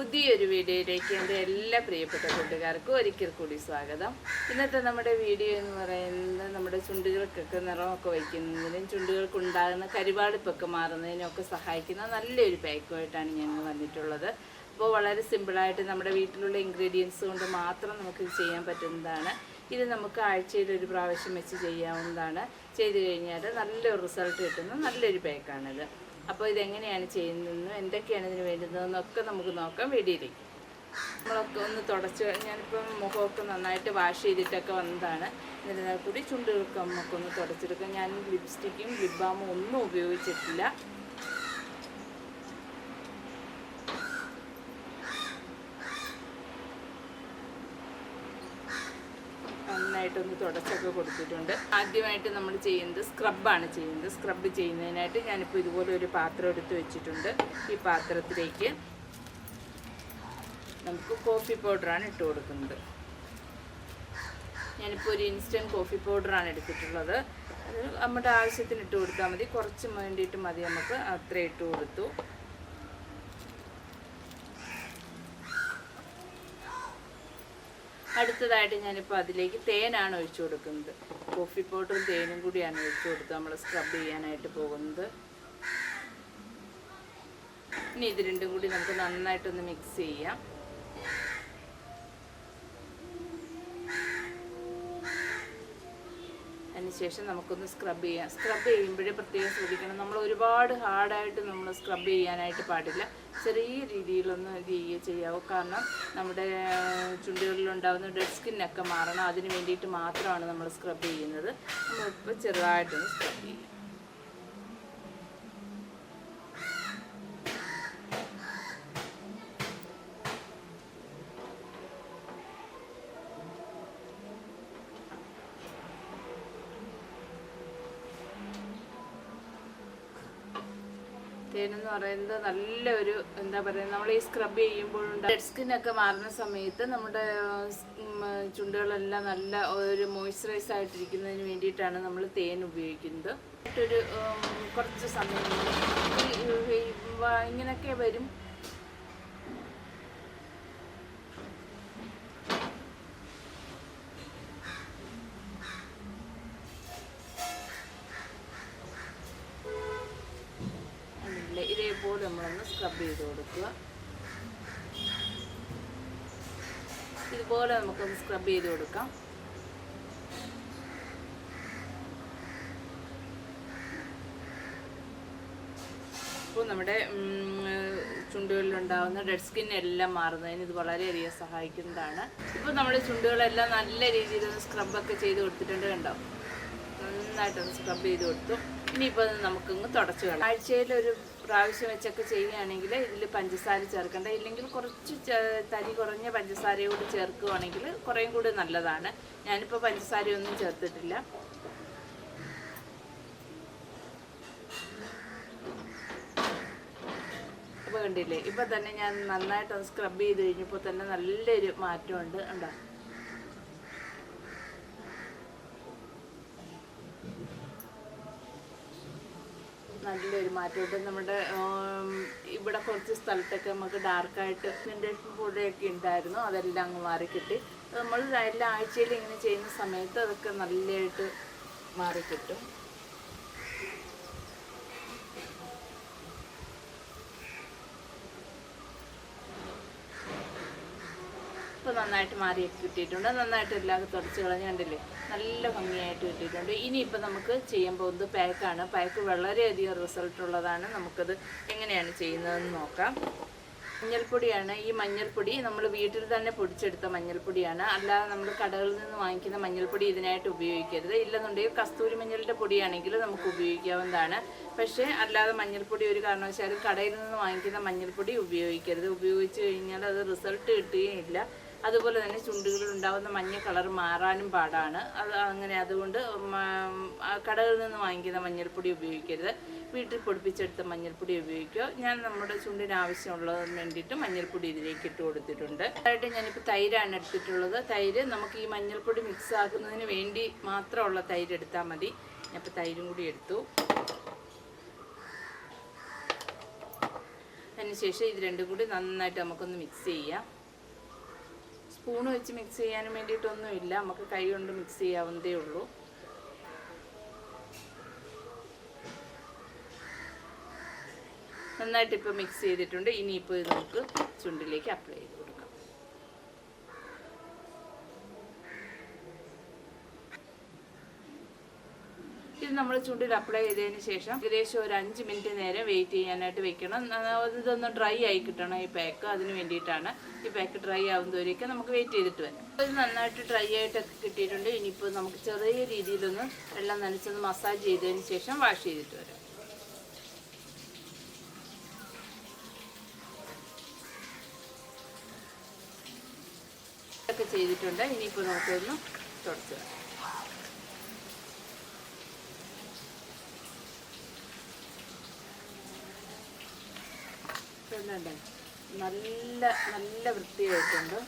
പുതിയൊരു വീഡിയോയിലേക്ക് എന്റെ എല്ലാ പ്രിയപ്പെട്ട കൂട്ടുകാർക്കും ഒരിക്കൽ കൂടി സ്വാഗതം. ഇന്നത്തെ നമ്മുടെ വീഡിയോ എന്ന് പറയുന്നത് നമ്മുടെ ചുണ്ടുകൾക്കൊക്കെ നിറമൊക്കെ വയ്ക്കുന്നതിനും കരുപാടിപ്പൊക്കെ മാറുന്നതിനും ഒക്കെ സഹായിക്കുന്ന നല്ലൊരു പാക്കുമായിട്ടാണ് ഞങ്ങൾ വന്നിട്ടുള്ളത്. അപ്പോൾ വളരെ സിമ്പിളായിട്ട് നമ്മുടെ വീട്ടിലുള്ള ഇൻഗ്രീഡിയൻസ് കൊണ്ട് മാത്രം നമുക്ക് ചെയ്യാൻ പറ്റുന്നതാണ്. ഇത് നമുക്ക് ആഴ്ചയിൽ ഒരു പ്രാവശ്യം വെച്ച് ചെയ്യാവുന്നതാണ്. ചെയ്ത് കഴിഞ്ഞാൽ നല്ലൊരു റിസൾട്ട് കിട്ടുന്ന നല്ലൊരു പാക്കാണിത്. അപ്പോൾ ഇതെങ്ങനെയാണ് ചെയ്യുന്നതെന്നും എന്തൊക്കെയാണ് ഇതിന് വേണ്ടുന്നതെന്നൊക്കെ നമുക്ക് നോക്കാം വീഡിയോയിലേക്ക് നമ്മളൊക്കെ ഒന്ന് തുടച്ച് ഞാനിപ്പം മുഖമൊക്കെ നന്നായിട്ട് വാഷ് ചെയ്തിട്ടൊക്കെ വന്നതാണ്. എന്നിരുന്നാൽ കൂടി ചുണ്ടുകൾക്ക് നമുക്കൊന്ന് തുടച്ചെടുക്കാം. ഞാൻ ലിപ്സ്റ്റിക്കും ലിപ് ബാമും ഒന്നും ഉപയോഗിച്ചിട്ടില്ല. നന്നായിട്ടൊന്ന് തുടച്ചൊക്കെ കൊടുത്തിട്ടുണ്ട്. ആദ്യമായിട്ട് നമ്മൾ ചെയ്യുന്നത് സ്ക്രബാണ് ചെയ്യുന്നത്. സ്ക്രബ് ചെയ്യുന്നതിനായിട്ട് ഞാനിപ്പോൾ ഇതുപോലെ ഒരു പാത്രം എടുത്ത് വെച്ചിട്ടുണ്ട്. ഈ പാത്രത്തിലേക്ക് നമുക്ക് കോഫി പൗഡറാണ് ഇട്ട് കൊടുക്കുന്നത്. ഞാനിപ്പോൾ ഒരു ഇൻസ്റ്റന്റ് കോഫി പൗഡറാണ് എടുത്തിട്ടുള്ളത്. അത് നമ്മുടെ ആവശ്യത്തിന് ഇട്ട് കൊടുത്താൽ മതി. കുറച്ച് വേണ്ടിയിട്ട് മതി നമുക്ക്. അത്ര ഇട്ട് കൊടുത്തു. അടുത്തതായിട്ട് ഞാനിപ്പോൾ അതിലേക്ക് തേനാണ് ഒഴിച്ചു കൊടുക്കുന്നത്. കോഫി പൗഡറും തേനും കൂടിയാണ് ഒഴിച്ചു കൊടുത്ത് നമ്മൾ സ്ക്രബ് ചെയ്യാനായിട്ട് പോകുന്നത്. ഇനി ഇത് രണ്ടും കൂടി നമുക്ക് നന്നായിട്ടൊന്ന് മിക്സ് ചെയ്യാം. അതിനുശേഷം നമുക്കൊന്ന് സ്ക്രബ് ചെയ്യാം. സ്ക്രബ് ചെയ്യുമ്പോഴേ പ്രത്യേകം ശ്രദ്ധിക്കണം. നമ്മൾ ഒരുപാട് ഹാർഡായിട്ട് നമ്മൾ സ്ക്രബ് ചെയ്യാനായിട്ട് പാടില്ല. ചെറിയ രീതിയിലൊന്ന് ഇത് ചെയ്യാവൂ. കാരണം നമ്മുടെ ചുണ്ടുകളിലുണ്ടാകുന്ന ഡെഡ് സ്കിന്നൊക്കെ മാറണം. അതിന് വേണ്ടിയിട്ട് മാത്രമാണ് നമ്മൾ സ്ക്രബ് ചെയ്യുന്നത്. നമ്മളിപ്പോൾ ചെറുതായിട്ടൊന്ന് സ്ക്രബ് ചെയ്യും. തേനെന്ന് പറയുന്നത് നല്ലൊരു എന്താ പറയുക നമ്മൾ ഈ സ്ക്രബ് ചെയ്യുമ്പോഴുണ്ട് ഡെഡ് സ്കിന്നൊക്കെ മാറുന്ന സമയത്ത് നമ്മുടെ ചുണ്ടുകളെല്ലാം നല്ല ഒരു മോയ്സ്ചറൈസ് ആയിട്ടിരിക്കുന്നതിന് വേണ്ടിയിട്ടാണ് നമ്മൾ തേൻ ഉപയോഗിക്കുന്നത്. ഒരു കുറച്ച് സമയം ഇങ്ങനെയൊക്കെ വരും. ഇതേപോലെ നമ്മളൊന്ന് സ്ക്രബ് ചെയ്ത് കൊടുക്കുക. ഇതുപോലെ നമുക്കൊന്ന് സ്ക്രബ് ചെയ്ത് കൊടുക്കാം. അപ്പോൾ നമ്മുടെ ചുണ്ടുകളിലുണ്ടാകുന്ന ഡെഡ് സ്കിൻ എല്ലാം മാറുന്നതിന് ഇത് വളരെയധികം സഹായിക്കുന്നതാണ്. ഇപ്പോൾ നമ്മുടെ ചുണ്ടുകളെല്ലാം നല്ല രീതിയിൽ സ്ക്രബൊക്കെ ചെയ്ത് കൊടുത്തിട്ടുണ്ട് കണ്ടോ? നന്നായിട്ടൊന്ന് സ്ക്രബ് ചെയ്ത് കൊടുത്തു. ഇനിയിപ്പോൾ അത് നമുക്കൊന്ന് തുടച്ച് കളയാം ആഴ്ചയിൽ ഒരു പ്രാവശ്യം വെച്ചൊക്കെ ചെയ്യുകയാണെങ്കിൽ ഇതിൽ പഞ്ചസാര ചേർക്കണ്ട. ഇല്ലെങ്കിൽ കുറച്ച് തരി കുറഞ്ഞ പഞ്ചസാരയോട് ചേർക്കുകയാണെങ്കിൽ കുറേയും കൂടി നല്ലതാണ്. ഞാനിപ്പോൾ പഞ്ചസാരയൊന്നും ചേർത്തിട്ടില്ല. അപ്പോൾ കണ്ടില്ലേ? ഇപ്പോൾ തന്നെ ഞാൻ നന്നായിട്ടൊന്ന് സ്ക്രബ് ചെയ്ത് കഴിഞ്ഞപ്പോൾ തന്നെ നല്ലൊരു മാറ്റമുണ്ട്. ഉണ്ടോ നല്ലൊരു മാറ്റമുണ്ട് നമ്മുടെ ഇവിടെ കുറച്ച് സ്ഥലത്തൊക്കെ നമുക്ക് ഡാർക്കായിട്ട് പിഗ്മെന്റേഷൻ പൊടിയൊക്കെ ഉണ്ടായിരുന്നു. അതെല്ലാം അങ്ങ് മാറി കിട്ടി നമ്മൾ എല്ലാ ആഴ്ചയിൽ ഇങ്ങനെ ചെയ്യുന്ന സമയത്ത് അതൊക്കെ നല്ലതായിട്ട് മാറിക്കിട്ടും. നന്നായിട്ട് മാറി കിട്ടിയിട്ടുണ്ട്. നന്നായിട്ട് എല്ലാം തുടച്ച് കളഞ്ഞ് കണ്ടില്ലേ? നല്ല ഭംഗിയായിട്ട് കിട്ടിയിട്ടുണ്ട്. ഇനിയിപ്പോൾ നമുക്ക് ചെയ്യാൻ പോകുന്നത് പാക്കാണ് പാക്ക് വളരെയധികം റിസൾട്ട് ഉള്ളതാണ്. നമുക്കത് എങ്ങനെയാണ് ചെയ്യുന്നതെന്ന് നോക്കാം. മഞ്ഞൾപ്പൊടിയാണ്. ഈ മഞ്ഞൾപ്പൊടി നമ്മൾ വീട്ടിൽ തന്നെ പൊടിച്ചെടുത്ത മഞ്ഞൾപ്പൊടിയാണ്. അല്ലാതെ നമ്മൾ കടകളിൽ നിന്ന് വാങ്ങിക്കുന്ന മഞ്ഞൾപ്പൊടി ഇതിനായിട്ട് ഉപയോഗിക്കരുത്. ഇല്ലെന്നുണ്ടെങ്കിൽ കസ്തൂരി മഞ്ഞളുടെ പൊടിയാണെങ്കിൽ നമുക്ക് ഉപയോഗിക്കാവുന്നതാണ്. പക്ഷേ അല്ലാതെ മഞ്ഞൾപ്പൊടി ഒരു കാരണവശാലും കടയിൽ നിന്ന് വാങ്ങിക്കുന്ന മഞ്ഞൾപ്പൊടി ഉപയോഗിക്കരുത്. ഉപയോഗിച്ച് കഴിഞ്ഞാൽ അത് റിസൾട്ട് കിട്ടുകയില്ല അതുപോലെ തന്നെ ചുണ്ടുകളിൽ ഉണ്ടാകുന്ന മഞ്ഞ കളർ മാറാനും പാടാണ്. അത് അങ്ങനെ അതുകൊണ്ട് കടകളിൽ നിന്ന് വാങ്ങിക്കുന്ന മഞ്ഞൾപ്പൊടി ഉപയോഗിക്കരുത്. വീട്ടിൽ പൊടിപ്പിച്ചെടുത്ത മഞ്ഞൾപ്പൊടി ഉപയോഗിക്കുക. ഞാൻ നമ്മുടെ ചുണ്ടിന് ആവശ്യമുള്ളതിന് വേണ്ടിയിട്ട് മഞ്ഞൾപ്പൊടി ഇതിലേക്ക് ഇട്ട് കൊടുത്തിട്ടുണ്ട്. അതായിട്ട് ഞാനിപ്പോൾ തൈരാണ് എടുത്തിട്ടുള്ളത്. തൈര് നമുക്ക് ഈ മഞ്ഞൾപ്പൊടി മിക്സ് ആക്കുന്നതിന് വേണ്ടി മാത്രമുള്ള തൈര് എടുത്താൽ മതി. ഞാനിപ്പോൾ തൈരും കൂടി എടുത്തു. അതിനുശേഷം ശേഷം ഇത് രണ്ടും കൂടി നന്നായിട്ട് നമുക്കൊന്ന് മിക്സ് ചെയ്യാം. സ്പൂൺ വെച്ച് മിക്സ് ചെയ്യാനും വേണ്ടിയിട്ടൊന്നുമില്ല നമുക്ക് കൈ കൊണ്ട് മിക്സ് ചെയ്യാവുന്നതേ ഉള്ളൂ. നന്നായിട്ട് ഇപ്പോൾ മിക്സ് ചെയ്തിട്ടുണ്ട്. ഇനിയിപ്പോൾ ഇത് നമുക്ക് ചുണ്ടിലേക്ക് അപ്ലൈ ചെയ്ത് കൊടുക്കാം ഇത് നമ്മൾ ചുണ്ടിൽ അപ്ലൈ ചെയ്തതിന് ശേഷം ഏകദേശം ഒരു അഞ്ച് മിനിറ്റ് നേരം വെയിറ്റ് ചെയ്യാനായിട്ട് വെക്കണം. ഇതൊന്ന് ഡ്രൈ ആയി കിട്ടണം ഈ പാക്ക് അതിന് വേണ്ടിയിട്ടാണ്. ഈ പാക്ക് ഡ്രൈ ആവുന്നവരെയൊക്കെ നമുക്ക് വെയിറ്റ് ചെയ്തിട്ട് വരാം. ഇത് നന്നായിട്ട് ഡ്രൈ ആയിട്ടൊക്കെ കിട്ടിയിട്ടുണ്ട്. ഇനിയിപ്പോൾ നമുക്ക് ചെറിയ രീതിയിലൊന്ന് വെള്ളം നനച്ചൊന്ന് മസാജ് ചെയ്തതിന് ശേഷം വാഷ് ചെയ്തിട്ട് വരാം. ഒക്കെ ചെയ്തിട്ടുണ്ട്. ഇനിയിപ്പോൾ നമുക്കൊന്ന് തുടച്ചു വരാം. ഇതുണ്ടോ? നല്ല നല്ല വൃത്തിയായിട്ടുണ്ട്.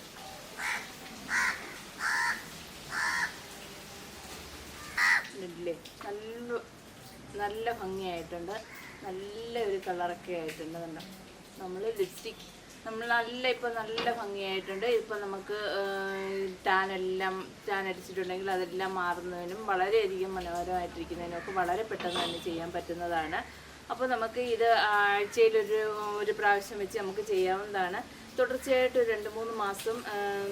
ഇല്ലേ? നല്ല നല്ല ഭംഗിയായിട്ടുണ്ട്. നല്ല ഒരു കളറൊക്കെ ആയിട്ടുണ്ട് കണ്ടോ? നമ്മൾ ലിപ്സ്റ്റിക് നമ്മൾ നല്ല ഇപ്പോൾ നല്ല ഭംഗിയായിട്ടുണ്ട്. ഇപ്പം നമുക്ക് ടാനെല്ലാം ടാൻ അടിച്ചിട്ടുണ്ടെങ്കിൽ അതെല്ലാം മാറുന്നതിനും വളരെയധികം മനോഹരമായിട്ടിരിക്കുന്നതിനും ഒക്കെ വളരെ പെട്ടെന്ന് തന്നെ ചെയ്യാൻ പറ്റുന്നതാണ്. അപ്പോൾ നമുക്ക് ഇത് ആഴ്ചയിലൊരു ഒരു പ്രാവശ്യം വെച്ച് നമുക്ക് ചെയ്യാവുന്നതാണ്. തുടർച്ചയായിട്ട് രണ്ട് മൂന്ന് മാസം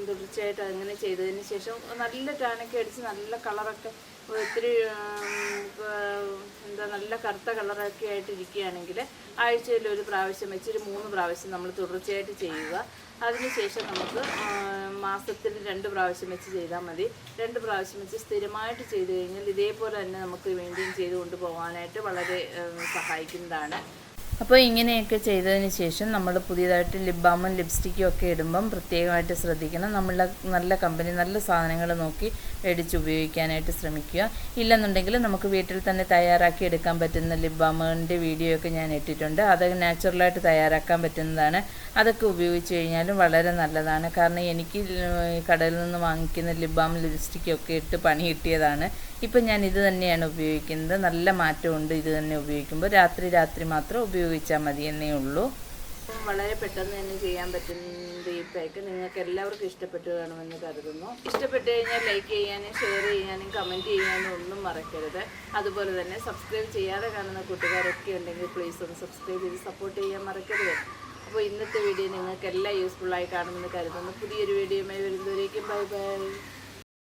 തുടർച്ചയായിട്ട് അങ്ങനെ ചെയ്തതിന് ശേഷം നല്ല ടാനൊക്കെ അടിച്ച് നല്ല കളറൊക്കെ ഒത്തിരി എന്താ നല്ല കറുത്ത കളറൊക്കെ ആയിട്ട് ഇരിക്കുകയാണെങ്കിൽ ആഴ്ചയിൽ ഒരു പ്രാവശ്യം വെച്ച് ഒരു മൂന്ന് പ്രാവശ്യം നമ്മൾ തുടർച്ചയായിട്ട് ചെയ്യുക. അതിനുശേഷം നമുക്ക് മാസത്തിൽ രണ്ട് പ്രാവശ്യം വെച്ച് ചെയ്താൽ മതി. രണ്ട് പ്രാവശ്യം വെച്ച് സ്ഥിരമായിട്ട് ചെയ്തു കഴിഞ്ഞാൽ ഇതേപോലെ തന്നെ നമുക്ക് വീണ്ടും ചെയ്ത് കൊണ്ടുപോകാനായിട്ട് വളരെ സഹായിക്കുന്നതാണ്. അപ്പോൾ ഇങ്ങനെയൊക്കെ ചെയ്തതിന് ശേഷം നമ്മൾ പുതിയതായിട്ട് ലിപ് ബാമും ലിപ്സ്റ്റിക്കും ഒക്കെ ഇടുമ്പം പ്രത്യേകമായിട്ട് ശ്രദ്ധിക്കണം. നമ്മളുടെ നല്ല കമ്പനി നല്ല സാധനങ്ങൾ നോക്കി മേടിച്ച് ഉപയോഗിക്കാനായിട്ട് ശ്രമിക്കുക. ഇല്ലെന്നുണ്ടെങ്കിൽ നമുക്ക് വീട്ടിൽ തന്നെ തയ്യാറാക്കി എടുക്കാൻ പറ്റുന്ന ലിപ് ബാമിന്റെ വീഡിയോ ഒക്കെ ഞാൻ ഇട്ടിട്ടുണ്ട്. അത് നാച്ചുറലായിട്ട് തയ്യാറാക്കാൻ പറ്റുന്നതാണ്. അതൊക്കെ ഉപയോഗിച്ച് കഴിഞ്ഞാലും വളരെ നല്ലതാണ്. കാരണം എനിക്ക് കടയിൽ നിന്ന് വാങ്ങിക്കുന്ന ലിപ് ബാം ലിപ്സ്റ്റിക്കും ഒക്കെ ഇട്ട് പണി കിട്ടിയതാണ്. ഇപ്പം ഞാൻ ഇത് തന്നെയാണ് ഉപയോഗിക്കുന്നത്. നല്ല മാറ്റമുണ്ട് ഇത് തന്നെ ഉപയോഗിക്കുമ്പോൾ. രാത്രി രാത്രി മാത്രം ഉപയോഗിച്ചാൽ മതി എന്നേ ഉള്ളൂ. വളരെ പെട്ടെന്ന് തന്നെ ചെയ്യാൻ പറ്റുന്ന ഈ നിങ്ങൾക്ക് എല്ലാവർക്കും ഇഷ്ടപ്പെട്ടു കാണുമെന്ന് കരുതുന്നു. ഇഷ്ടപ്പെട്ടു കഴിഞ്ഞാൽ ലൈക്ക് ചെയ്യാനും ഷെയർ ചെയ്യാനും കമന്റ് ചെയ്യാനും ഒന്നും മറക്കരുത്. അതുപോലെ തന്നെ സബ്സ്ക്രൈബ് ചെയ്യാതെ കാണുന്ന കൂട്ടുകാരൊക്കെ ഉണ്ടെങ്കിൽ പ്ലീസ് ഒന്ന് സബ്സ്ക്രൈബ് ചെയ്ത് സപ്പോർട്ട് ചെയ്യാൻ മറക്കരുത്. അപ്പോൾ ഇന്നത്തെ വീഡിയോ നിങ്ങൾക്ക് എല്ലാം യൂസ്ഫുള്ളായി കാണുമെന്ന് കരുതുന്നു. പുതിയൊരു വീഡിയോയുമായി വരുന്നവരേക്കും ബൈ ബൈ